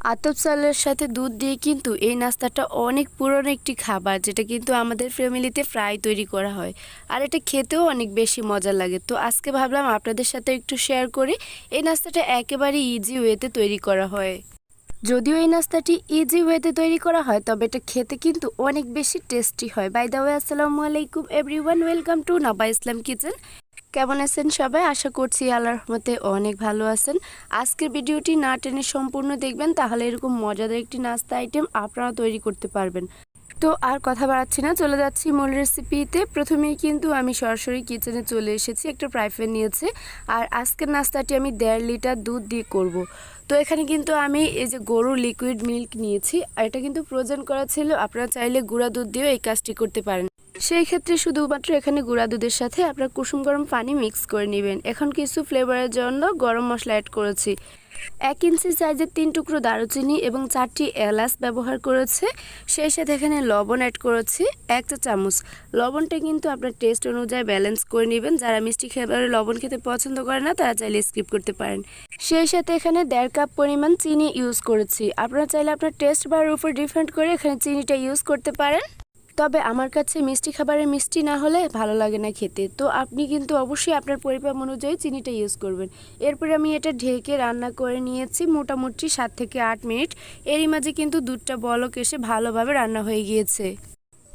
আতপ চালের সাথে দুধ দিয়ে কিন্তু এই নাস্তাটা অনেক পুরনো একটি খাবার, যেটা কিন্তু আমাদের ফ্যামিলিতে ফ্রাই তৈরি করা হয়। আর এটা খেতেও অনেক বেশি মজা লাগে। তো আজকে ভাবলাম আপনাদের সাথে একটু শেয়ার করি। এই নাস্তাটা একেবারে ইজি ওয়েতে তৈরি করা হয়। যদিও এই নাস্তাটি ইজি ওয়েতে তৈরি করা হয়, তবে এটা খেতে কিন্তু অনেক বেশি টেস্টি হয়। বাই দা ওয়ে আসসালামু আলাইকুম everyone welcome to Naba Islam kitchen কেমন আছেন সবাই? আশা করছি আল্লাহর রহমতে অনেক ভালো আছেন। আজকের ভিডিওটি না টেনে সম্পূর্ণ দেখবেন, তাহলে এরকম মজাদার একটি নাস্তা আইটেম আপনারা তৈরি করতে পারবেন। তো আর কথা বাড়াচ্ছি না, চলে যাচ্ছি মূল রেসিপিতে প্রথমেই কিন্তু আমি সরাসরি কিচেনে চলে এসেছি, একটা ফ্রাই প্যান নিয়েছি। আর আজকের নাস্তাটি আমি দেড় লিটার দুধ দিয়ে করব। তো এখানে কিন্তু আমি এই যে গরুর লিকুইড মিল্ক নিয়েছি, আর এটা কিন্তু প্রয়োজন করা ছিল। আপনারা চাইলে গুঁড়া দুধ দিয়েও এই কাজটি করতে পারেন। সেই ক্ষেত্রে শুধুমাত্র এখানে গুঁড়া দুধের সাথে আপনার কুসুম গরম পানি মিক্স করে নেবেন। এখন কিছু ফ্লেভারের জন্য গরম মশলা অ্যাড করেছি। এক ইঞ্চি সাইজের তিন টুকরো দারুচিনি এবং চারটি এলাচ ব্যবহার করেছে। সেই সাথে এখানে লবণ অ্যাড করেছি, এক চা চামচ। লবণটা কিন্তু আপনার টেস্ট অনুযায়ী ব্যালেন্স করে নেবেন। যারা মিষ্টি খাবারে লবণ খেতে পছন্দ করে না, তারা চাইলে স্কিপ করতে পারেন। সেই সাথে এখানে দেড় কাপ পরিমাণ চিনি ইউজ করেছি। আপনারা চাইলে আপনার টেস্ট বার উপর ডিপেন্ড করে এখানে চিনিটা ইউজ করতে পারেন। তবে আমার কাছে মিষ্টি খাবারের মিষ্টি না হলে ভালো লাগে না খেতে। তো আপনি কিন্তু অবশ্যই আপনার পরিমাপ অনুযায়ী চিনিটা ইউজ করবেন। এরপরে আমি এটা ঢেকে রান্না করে নিয়েছি মোটামুটি সাত থেকে আট মিনিট। এরই মাঝে কিন্তু দুধটা বলক এসে ভালোভাবে রান্না হয়ে গিয়েছে।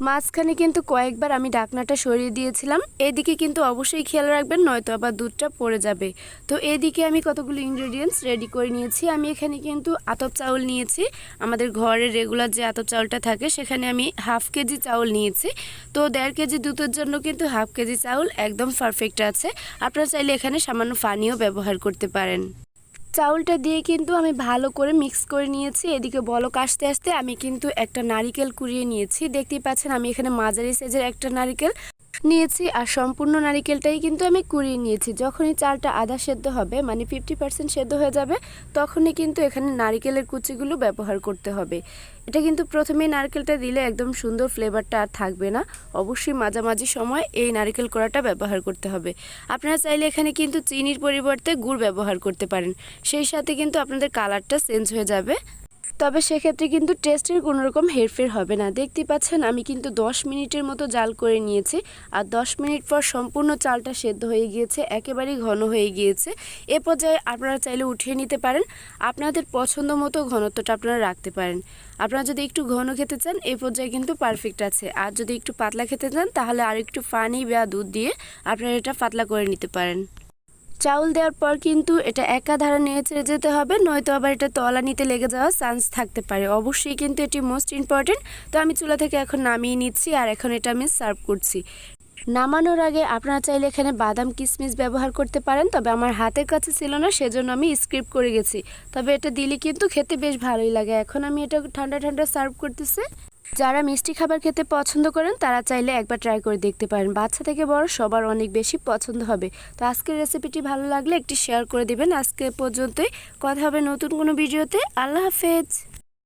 মাঝখানে কিন্তু কয়েকবার আমি ডাকনাটা সরিয়ে দিয়েছিলাম। এদিকে কিন্তু অবশ্যই খেয়াল রাখবেন, নয়তো আবার দুধটা পড়ে যাবে। তো এদিকে আমি কতগুলো ইনগ্রেডিয়েন্টস রেডি করে নিয়েছি। আমি এখানে কিন্তু আতপ চাউল নিয়েছি। আমাদের ঘরের রেগুলার যে আতপ চাউলটা থাকে, সেখানে আমি হাফ কেজি চাউল নিয়েছি। তো দেড় কেজি দুধের জন্য কিন্তু হাফ কেজি চাউল একদম পারফেক্ট আছে। আপনারা চাইলে এখানে সামান্য পানিও ব্যবহার করতে পারেন। চাউলটা দিয়ে কিন্তু আমি ভালো করে মিক্স করে নিয়েছি। এদিকে বলক আসতে আসতে আমি কিন্তু একটা নারিকেল কুড়িয়ে নিয়েছি। দেখতেই পাচ্ছেন আমি এখানে মাঝারি সাইজের একটা নারিকেল। নিয়েছি আর সম্পূর্ণ নারিকেলটাই কিন্তু আমি কুড়িয়ে নিয়েছি। যখনই চালটা আধা সেদ্ধ হবে মানে ফিফটি পার্সেন্ট সেদ্ধ হয়ে যাবে, তখনই কিন্তু এখানে নারিকেলের কুচিগুলো ব্যবহার করতে হবে। এটা কিন্তু প্রথমেই নারকেলটা দিলে একদম সুন্দর ফ্লেভারটা আর থাকবে না। অবশ্যই মাঝামাঝি সময় এই নারকেল কড়াটা ব্যবহার করতে হবে। আপনারা চাইলে এখানে কিন্তু চিনির পরিবর্তে গুড় ব্যবহার করতে পারেন। সেই সাথে কিন্তু আপনাদের কালারটা চেঞ্জ হয়ে যাবে। তবে সেক্ষেত্রে কিন্তু টেস্টের কোনো রকম হেরফের হবে না। দেখতে পাচ্ছেন, আমি কিন্তু 10 মিনিটের মতো জাল করে নিয়েছি আর 10 মিনিট পর সম্পূর্ণ চালটা সেদ্ধ হয়ে গিয়েছে, একেবারেই ঘন হয়ে গিয়েছে। এ পর্যায়ে আপনারা চাইলে উঠিয়ে নিতে পারেন। আপনাদের পছন্দ মতো ঘনত্বটা আপনারা রাখতে পারেন। আপনারা যদি একটু ঘন খেতে চান এই পর্যায়ে কিন্তু পারফেক্ট আছে। আর যদি একটু পাতলা খেতে চান, তাহলে আর একটু পানি বা দুধ দিয়ে আপনারা এটা পাতলা করে নিতে পারেন। চাউল দেওয়ার পর কিন্তু এটা একা ধারা নিয়ে ছেড়ে যেতে হবে, নয়তো আবার এটা তলা নিতে লেগে যাওয়ার চান্স থাকতে পারে। অবশ্যই কিন্তু এটি মোস্ট ইম্পর্টেন্ট তো আমি চুলা থেকে এখন নামিয়ে নিচ্ছি আর এখন এটা আমি সার্ভ করছি। নামানোর আগে আপনারা চাইলে এখানে বাদাম কিশমিশ ব্যবহার করতে পারেন, তবে আমার হাতের কাছে ছিল না, সেজন্য আমি স্ক্রিপ্ট করে গেছি। তবে এটা দিলে কিন্তু খেতে বেশ ভালোই লাগে। এখন আমি এটা ঠান্ডা ঠান্ডা সার্ভ করতেছি। যারা মিষ্টি খাবার খেতে পছন্দ করেন, তারা চাইলে একবার ট্রাই করে দেখতে পারেন। বাচ্চা থেকে বড়, সবার অনেক বেশি পছন্দ হবে। তো আজকের রেসিপিটি ভালো লাগলে একটি শেয়ার করে দিবেন। আজকে পর্যন্তই। কথা হবে নতুন কোনো ভিডিওতে। আল্লাহ হাফেজ।